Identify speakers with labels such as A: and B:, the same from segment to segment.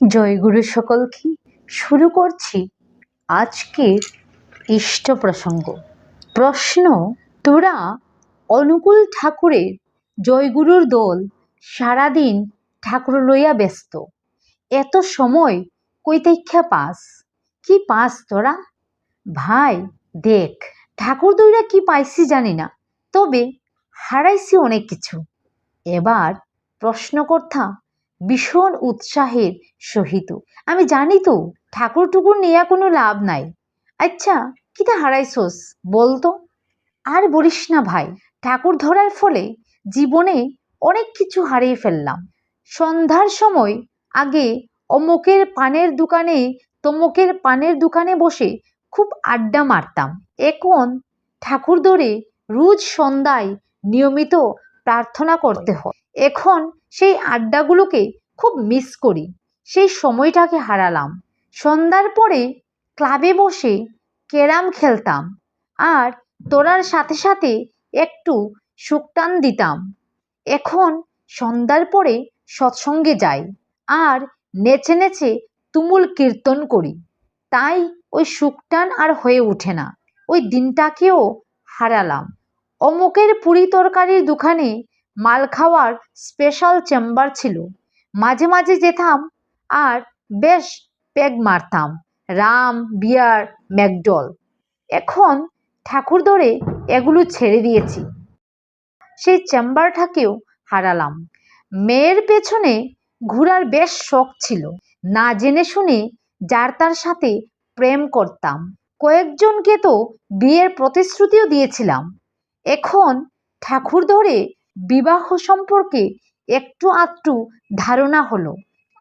A: জয়গুরু সকলকে শুরু করছি আজকের ইষ্ট প্রসঙ্গ। প্রশ্ন, তোরা অনুকূল ঠাকুরের জয়গুরুর দল সারাদিন ঠাকুর লইয়া ব্যস্ত। এত সময় কৈতাখ্যা পাস? কি পাস তোরা? ভাই, দেখ, ঠাকুর দইরা কি পাইছি জানি না, তবে হারাইছি অনেক কিছু। এবার প্রশ্ন করতাম ভীষণ উৎসাহের সহিত। আমি জানি তো ঠাকুর টুকুর নেয়া কোনো লাভ নাই। আচ্ছা কিতা হারাইছস? বলতো আর বলিস না ভাই, ঠাকুর ধরার ফলে জীবনে অনেক কিছু হারিয়ে ফেললাম। সন্ধ্যার সময় আগে অমুকের পানের দোকানে, তমুকের পানের দোকানে বসে খুব আড্ডা মারতাম। এখন ঠাকুর ধরে রোজ সন্ধ্যায় নিয়মিত প্রার্থনা করতে হয়। এখন সেই আড্ডাগুলোকে খুব মিস করি। সেই সময়টাকে হারালাম। সন্ধ্যার পরে ক্লাবে বসে ক্যারাম খেলতাম আর তোরার সাথে সাথে একটু সুকটান দিতাম। এখন সন্ধ্যার পরে সৎসঙ্গে যাই আর নেচে নেচে তুমুল কীর্তন করি। তাই ওই সুকটান আর হয়ে ওঠে না। ওই দিনটাকেও হারালাম। অমুকের পুরি তরকারির দোকানে মাল খাওয়ার স্পেশাল চেম্বার ছিল। মাঝে মাঝে যেতাম আর বেশ প্যাগ মারতাম, রাম, বিয়ার, ম্যাকডল। এখন ঠাকুর ধরে এগুলো ছেড়ে দিয়েছি। সেই চেম্বারটাকেও হারালাম। মেয়ের পেছনে ঘোরার বেশ শখ ছিল। না জেনে শুনে যার তার সাথে প্রেম করতাম। কয়েকজনকে তো বিয়ের প্রতিশ্রুতিও দিয়েছিলাম। এখন ঠাকুর ধরে বিবাহ সম্পর্কে একটু আধটু ধারণা হলো।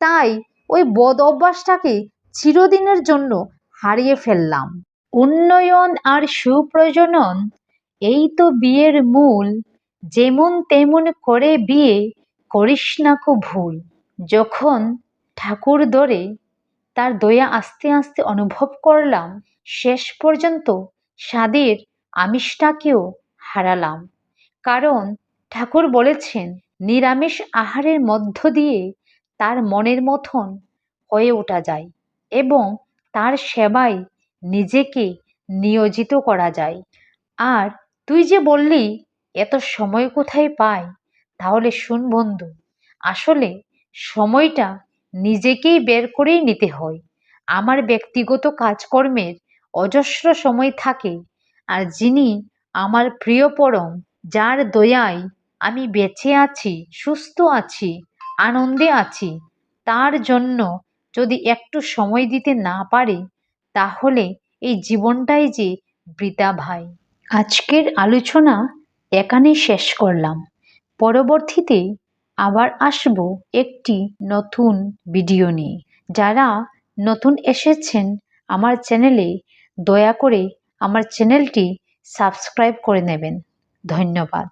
A: তাই ওই বদ অভ্যাসটাকে চিরদিনের জন্য হারিয়ে ফেললাম। উন্নয়ন আর সুপ্রজনন, এই তো বিয়ের মূল। যেমন তেমন করে বিয়ে করিস না কো ভুল। যখন ঠাকুর দরে তার দয়া আস্তে আস্তে অনুভব করলাম, শেষ পর্যন্ত স্বাদের আমিষটাকেও হারালাম। কারণ ঠাকুর বলেছেন, নিরামিষ আহারের মধ্য দিয়ে তার মনের মতন হয়ে ওঠা যায় এবং তার সেবায় নিজেকে নিয়োজিত করা যায়। আর তুই যে বললি, এত সময় কোথায় পাই তাহলে শুন বন্ধু, আসলে সময়টা নিজেকেই বের করেই নিতে হয়। আমার ব্যক্তিগত কাজকর্মের অজস্র সময় থাকে, আর যিনি আমার প্রিয় পরম, যার দয়ায় আমি বেঁচে আছি, সুস্থ আছি, আনন্দে আছি। তার জন্য যদি একটু সময় দিতে না পারি, তাহলে এই জীবনটাই যে বৃথা ভাই। আজকের আলোচনা এখানেই শেষ করলাম। পরবর্তীতে আবার আসব একটি নতুন ভিডিও নিয়ে। যারা নতুন এসেছেন আমার চ্যানেলে, দয়া করে আমার চ্যানেলটি সাবস্ক্রাইব করে নেবেন। ধন্যবাদ।